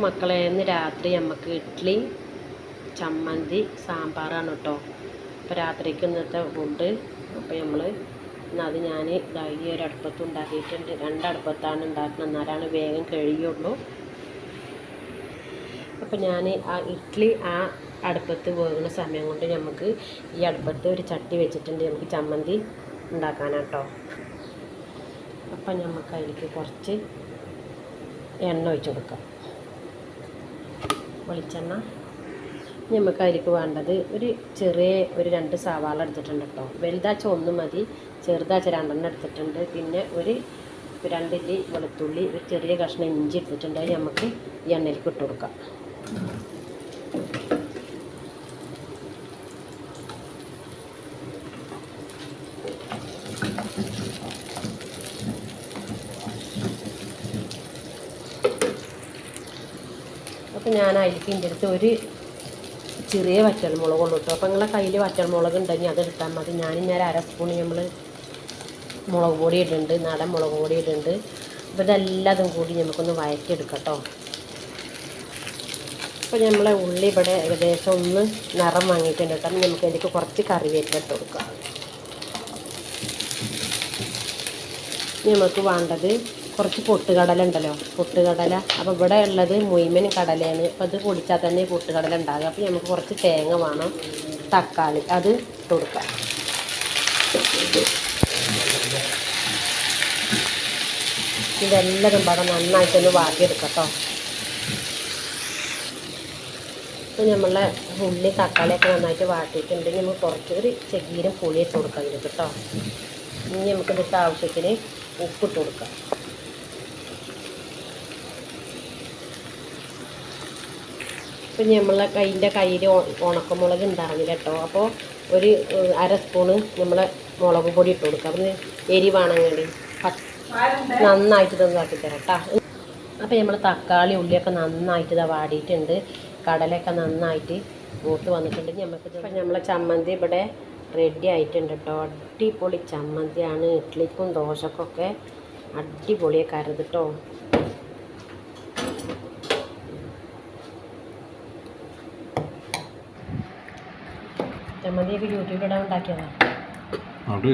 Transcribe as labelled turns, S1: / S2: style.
S1: മക്കളെ ഇന്ന് രാത്രി നമുക്ക് ഇഡ്ഡലി ചമ്മന്തി സാമ്പാറാണ് കേട്ടോ അപ്പോൾ രാത്രിക്ക് ഇന്നത്തെ ഫുഡ്. അപ്പോൾ നമ്മൾ അത് ഞാൻ ഇതായി ഒരു അടുപ്പത്ത് ഉണ്ടാക്കിയിട്ടുണ്ട്. രണ്ടടുപ്പത്താണ് ഉണ്ടാക്കുന്നത്. എന്നാലാണ് വേഗം കഴിയുള്ളൂ. അപ്പോൾ ഞാൻ ആ ഇഡ്ഡലി ആ അടുപ്പത്ത് പോകുന്ന സമയം കൊണ്ട് നമുക്ക് ഈ അടുപ്പത്ത് ഒരു ചട്ടി വെച്ചിട്ടുണ്ട്. നമുക്ക് ചമ്മന്തി ഉണ്ടാക്കാനാട്ടോ അപ്പം നമുക്ക് അതിലേക്ക് കുറച്ച് എണ്ണ ഒഴിച്ച് കൊടുക്കാം. വെളിച്ചെണ്ണ നമുക്ക് അതിലേക്ക് വേണ്ടത് ഒരു ചെറിയ ഒരു രണ്ട് സവാള എടുത്തിട്ടുണ്ട് കേട്ടോ. വലുതാച്ച ഒന്ന് മതി. ചെറുതാച്ച രണ്ടെണ്ണം എടുത്തിട്ടുണ്ട്. പിന്നെ ഒരു രണ്ടില്ലി വെളുത്തുള്ളി ഒരു ചെറിയ കഷ്ണം ഇഞ്ചി എടുത്തിട്ടുണ്ട്. അത് നമുക്ക് ഈ എണ്ണയിലേക്ക് ഇട്ട് കൊടുക്കാം. അപ്പോൾ ഞാൻ അതിലേക്ക് എന്റെ അടുത്ത് ഒരു ചെറിയ വറ്റൽമുളകുള്ളൂ കേട്ടോ അപ്പോൾ നിങ്ങളെ കയ്യിൽ വറ്റൽമുളക് ഉണ്ടെങ്കിൽ അത് എടുത്താൽ മതി. ഞാൻ അര സ്പൂൺ നമ്മൾ മുളക് പൊടി ഇടുന്നുണ്ട്. നാടൻ മുളക് പൊടി ഇടുന്നുണ്ട്. അപ്പോൾ ഇതെല്ലാതും കൂടി നമുക്കൊന്ന് വഴറ്റിയെടുക്കാം അപ്പോൾ നമ്മളെ ഉള്ളി ഇവിടെ ഏകദേശം ഒന്ന് നിറം വാങ്ങിയിട്ടുണ്ട് കേട്ടോ നമുക്ക് അതിലേക്ക് കുറച്ച് കറിവേപ്പില ഇട്ട് കൊടുക്കാം. നമുക്ക് വേണ്ടത് കുറച്ച് പൊട്ടുകടല ഉണ്ടല്ലോ. പൊട്ടുകടല. അപ്പോൾ ഇവിടെ ഉള്ളത് മുയ്മൻ കടലയാണ്. അപ്പോൾ അത് പൊടിച്ചാൽ തന്നെ പൊട്ടുകടല ഉണ്ടാകുക അപ്പോൾ നമുക്ക് കുറച്ച് തേങ്ങ വേണം. തക്കാളി. അത് കൊടുക്കാം. ഇതെല്ലാം പാടെ നന്നായിട്ടൊന്ന് വാട്ടിയെടുക്കാം കേട്ടോ അപ്പോൾ നമ്മളെ ഉള്ളി തക്കാളിയൊക്കെ നന്നായിട്ട് വാട്ടിയിട്ടുണ്ടെങ്കിൽ നമുക്ക് കുറച്ചൊരു ചെകീരം പുളി ഇട്ട് കൊടുക്കാം ഇതിൽ കേട്ടോ. ഇനി നമുക്ക് ഇതിട്ട് ആവശ്യത്തിന് ഉപ്പിട്ട് കൊടുക്കാം. ഇപ്പം നമ്മളെ കൈന്റെ കയ്യിൽ ഉണക്കമുളക് ഉണ്ടായിരുന്നില്ല കേട്ടോ അപ്പോൾ ഒരു അര സ്പൂണ് നമ്മളെ മുളക് പൊടി ഇട്ട് കൊടുക്കുക അപ്പം എരിവാണെങ്കിൽ നന്നായിട്ട് ഇതൊന്നാക്കി തരാം കേട്ടോ അപ്പോൾ നമ്മൾ തക്കാളി ഉള്ളിയൊക്കെ നന്നായിട്ട് ഇതാ വാടിയിട്ടുണ്ട്. കടലയൊക്കെ നന്നായിട്ട് മൂത്ത് വന്നിട്ടുണ്ട്. നമുക്ക് ഇപ്പം നമ്മളെ ചമ്മന്തി ഇവിടെ റെഡി ആയിട്ടുണ്ട് കേട്ടോ അടിപൊളി ചമ്മന്തിയാണ്. ഇഡ്ഡലിക്കും ദോശക്കൊക്കെ അടിപൊളിയൊക്കെ അരുത് കേട്ടോ ചമ്മന്തിയൊക്കെ യൂട്യൂബിലിടാൻ ഉണ്ടാക്കിയതാണ്
S2: അവിടെ